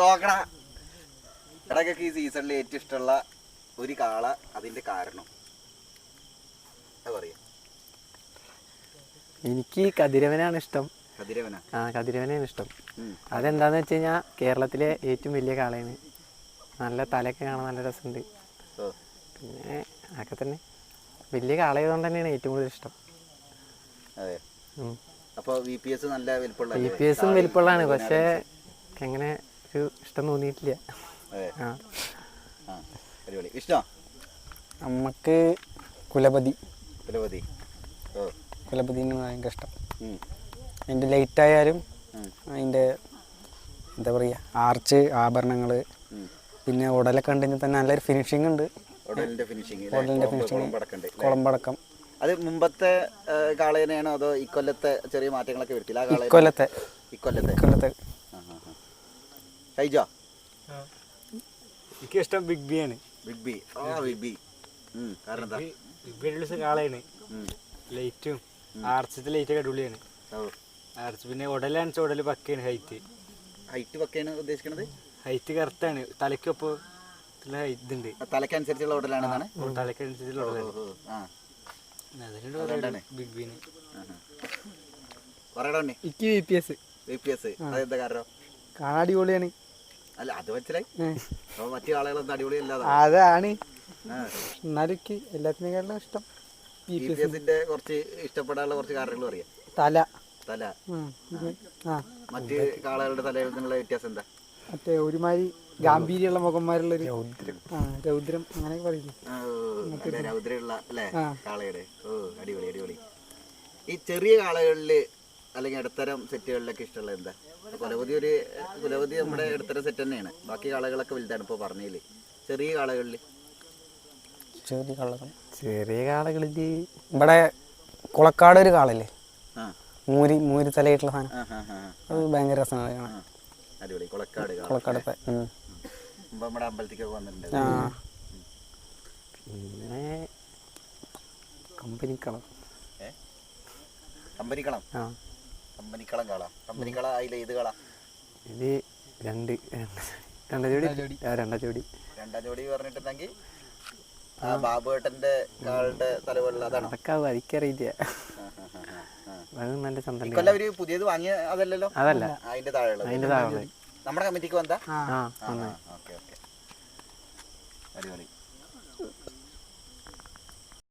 നോക്കണ ഇടയ്ക്കൊക്കെ ഈ സീസണിൽ ഏറ്റവും ഇഷ്ടമുള്ള ഒരു കാള അതിന്റെ കാരണം. പറയാം? എനിക്ക് കതിരവനാണ് ഇഷ്ടം. കതിരവന? ആ കതിരവനാണ് ഇഷ്ടം. അതെന്താന്ന് വെച്ച് കഴിഞ്ഞാൽ കേരളത്തിലെ ഏറ്റവും വലിയ കാളയാണ്. നല്ല തലയൊക്കെ കാണാൻ നല്ല രസമുണ്ട്. പിന്നെ അതൊക്കെ തന്നെ. വലിയ കാളയതുകൊണ്ട് തന്നെയാണ് ഏറ്റവും കൂടുതൽ ഇഷ്ടം. അതെ. ഉം. അപ്പൊ വി പി എസ് നല്ല വലിപ്പമുള്ള ബി പി എസും വലിപ്പമുള്ളതാണ്. പക്ഷേ അങ്ങനെ ഒരു ഇഷ്ടം തോന്നിയിട്ടില്ല. അതെ. ആ. ആ അടിപൊളി. ഇഷ്ടം നമുക്ക് കുലപതി. കുലപതി. ഓ. കുലപതിന് ഭയങ്കര ഇഷ്ടം. അതിന്റെ ലൈറ്റ് ആയാലും അതിന്റെ അതിന്റെ എന്താ പറയുക ആർച്ച് ആഭരണങ്ങൾ പിന്നെ ഉടലൊക്കെ ഉണ്ടെങ്കിൽ തന്നെ നല്ലൊരു ഫിനിഷിംഗ് ഉണ്ട്. ഉടലിന്റെ പടക്കണ്ട് കുളമ്പടക്കം. അത് മുമ്പത്തെ കാളേനെയാണോ അതോ ഇക്കൊല്ലത്തെ ചെറിയ മാറ്റങ്ങളൊക്കെ വരുത്തില്ല ആ കാള ഇക്കൊല്ലത്തെ. എനിക്കിഷ്ടം ആ. ഷൈജോ? എനിക്ക് ഇഷ്ടം ബിഗ് ബി ആണ്. ബിഗ് ബി ആ ബിഗ് ബി ഉം, കാരണം എന്താ ബിഗ് ബി അടിപൊളി കാളയാണ്. ഉം. ലൈറ്റും ആർച്ചത്തെ ലൈറ്റ് ഒക്കെ അടിപൊളിയാണ്. ഓ. ആർച്ച് പിന്നെ ഉടലാണ് ഉടൽ ഉടൽ പക്കയാണ് ഹൈറ്റ് ഹൈറ്റ് പക്കയാണ് ഉദ്ദേശിക്കുന്നത് ഹൈറ്റ് കറക്റ്റാണ് തലയ്ക്കൊപ്പം ഇതുണ്ട്. തലക്കനുസരിച്ചുള്ള ഉടലാണെന്നാണ്? തലക്കനുസരിച്ചുള്ള ഉടലാണ്. ഓ, ആ. കാണാൻ അടിപൊളിയാണ്. അല്ല അത് മനസ്സിലായി. മറ്റു ആളുകളൊന്നും അതാണ്. എന്നാലും എല്ലാത്തിനേക്കാളും ഇഷ്ടം കുറച്ച് ഇഷ്ടപ്പെടാനുള്ള കുറച്ച് കാരണങ്ങൾ അറിയാം തല. തല. ആ. മറ്റ് കാളകളുടെ തലയിൽ നിന്നുള്ള വ്യത്യാസം എന്താ? മറ്റേ ഒരുമാതിരി ഗാംഭീര്യമുള്ള മുഖന്മാരുള്ളൊരു ആ രൗദ്രം. അങ്ങനെയൊക്കെ പറയുന്നു നല്ല രൗദ്രമുള്ള അല്ലേ. കാളയുടെ. ഓ അടിപൊളി അടിപൊളി. ഈ ചെറിയ കാളകളിൽ അല്ലെങ്കിൽ ഇടത്തരം സെറ്റുകളിലൊക്കെ ഇഷ്ടമുള്ള എന്താ? കുലപതി ഒരു കുലപതി നമ്മുടെ ഇടത്തരം സെറ്റ് തന്നെയാണ്. ബാക്കി കാളകളൊക്കെ വലുതാണ് ഇപ്പോൾ പറഞ്ഞതിൽ ചെറിയ കാളകളിൽ ചെറിയ കാളകൾ. ചെറിയ കാളകളിൽ ഇവിടെ കുളക്കാട് ഒരു കാളല്ലേ? ആ. മൂരി മൂരി തലയായിട്ടുള്ള സാധനം അത് ഭയങ്കര രസമാണ് കാണാൻ. അടിപൊളി. കുളക്കാട് കാള കുളക്കാടത്തെ നമ്മുടെ അമ്പലത്തിക്കൊക്കെ വന്നിട്ടുണ്ട്. പിന്നെ കമ്പനിക്കളം. കമ്പനിക്കളം? ആ. കമ്പനിക്കളം കാള. കമ്പനിക്കള അതിൽ ഏത് കള? ഇത് രണ്ട് രണ്ടാം ജോഡി. രണ്ടാം ജോഡി. രണ്ടാം ജോഡി. പറഞ്ഞിട്ടുണ്ടെങ്കിൽ ആ. ബാബുവേട്ടന്റെ കാളുടെ തലപോലുള്ള അതാണ്. അതൊക്കെ ആ. അത് നല്ല അവർ പുതിയത് വാങ്ങിയ അതല്ലല്ലോ? അതല്ല. അതിന്റെ താഴെയുള്ളത്. അതിന്റെ താഴെ നമ്മുടെ കമ്മിറ്റിക്ക് വന്നാ ആ. ആ ഓക്കെ ഓക്കെ. അടിപൊളി.